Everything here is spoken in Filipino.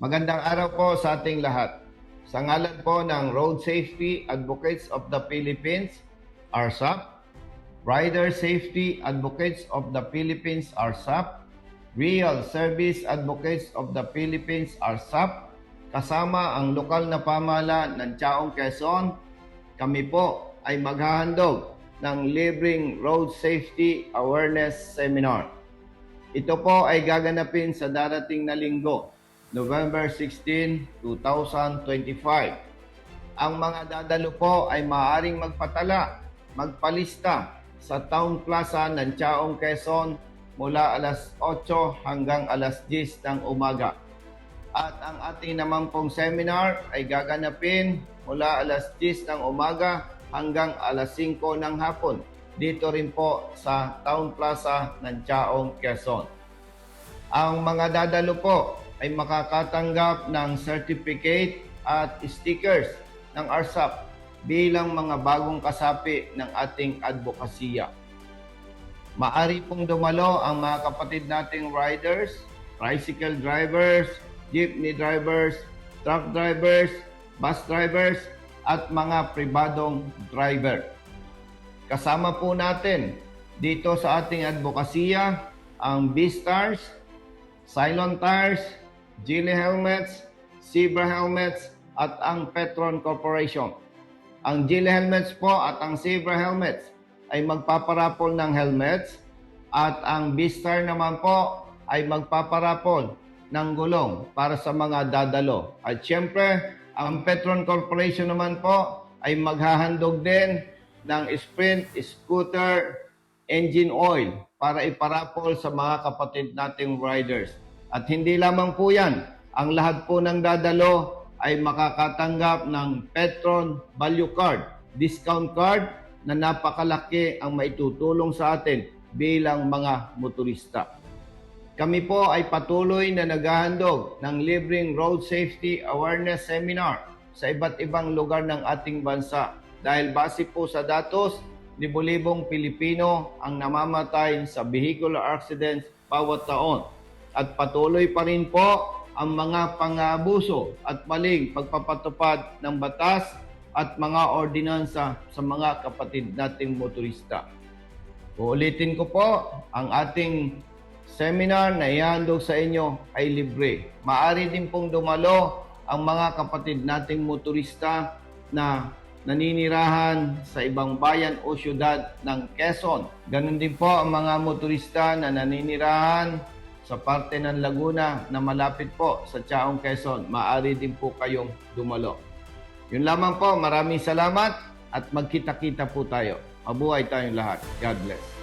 Magandang araw po sa ating lahat. Sa ngalan po ng Road Safety Advocates of the Philippines, RSAP, Rider Safety Advocates of the Philippines, RSAP, Real Service Advocates of the Philippines, RSAP, kasama ang lokal na pamahala ng Chaong Quezon, kami po ay maghahandog ng libreng Road Safety Awareness Seminar. Ito po ay gaganapin sa darating na linggo, November 16, 2025. Ang mga dadalo po ay maaaring magpatala, magpalista sa Town Plaza ng Chaong Quezon mula alas 8 hanggang alas 10 ng umaga. At ang ating naman pong seminar ay gaganapin mula alas 10 ng umaga hanggang alas 5 ng hapon. Dito rin po sa Town Plaza ng Chaong Quezon. Ang mga dadalo po ay makakatanggap ng certificate at stickers ng RSAP bilang mga bagong kasapi ng ating advokasya. Maari pong dumalo ang mga kapatid nating riders, tricycle drivers, jeepney drivers, truck drivers, bus drivers, at mga pribadong driver. Kasama po natin dito sa ating advokasya ang B-Stars, Cylon Tires, Gili Helmets, Zebra Helmets, at ang Petron Corporation. Ang Gili Helmets po at ang Zebra Helmets ay magpaparapol ng helmets at ang B-Star naman po ay magpaparapol ng gulong para sa mga dadalo. At syempre, ang Petron Corporation naman po ay maghahandog din ng sprint, scooter, engine oil para iparapol sa mga kapatid nating riders. At hindi lamang po yan, ang lahat po ng dadalo ay makakatanggap ng Petron Value Card, discount card na napakalaki ang maitutulong sa atin bilang mga motorista. Kami po ay patuloy na naghahandog ng libreng road safety awareness seminar sa iba't ibang lugar ng ating bansa dahil base po sa datos, libo-libong Pilipino ang namamatay sa vehicular accidents bawat taon. At patuloy pa rin po ang mga pangabuso at maling pagpapatupad ng batas at mga ordinansa sa mga kapatid nating motorista. Uulitin ko po, ang ating seminar na ihandog sa inyo ay libre. Maari din pong dumalo ang mga kapatid nating motorista na naninirahan sa ibang bayan o syudad ng Quezon. Ganon din po ang mga motorista na naninirahan sa parte ng Laguna na malapit po sa Chaong Quezon. Maari din po kayong dumalo. Yun lamang po, maraming salamat at magkita-kita po tayo. Mabuhay tayong lahat. God bless.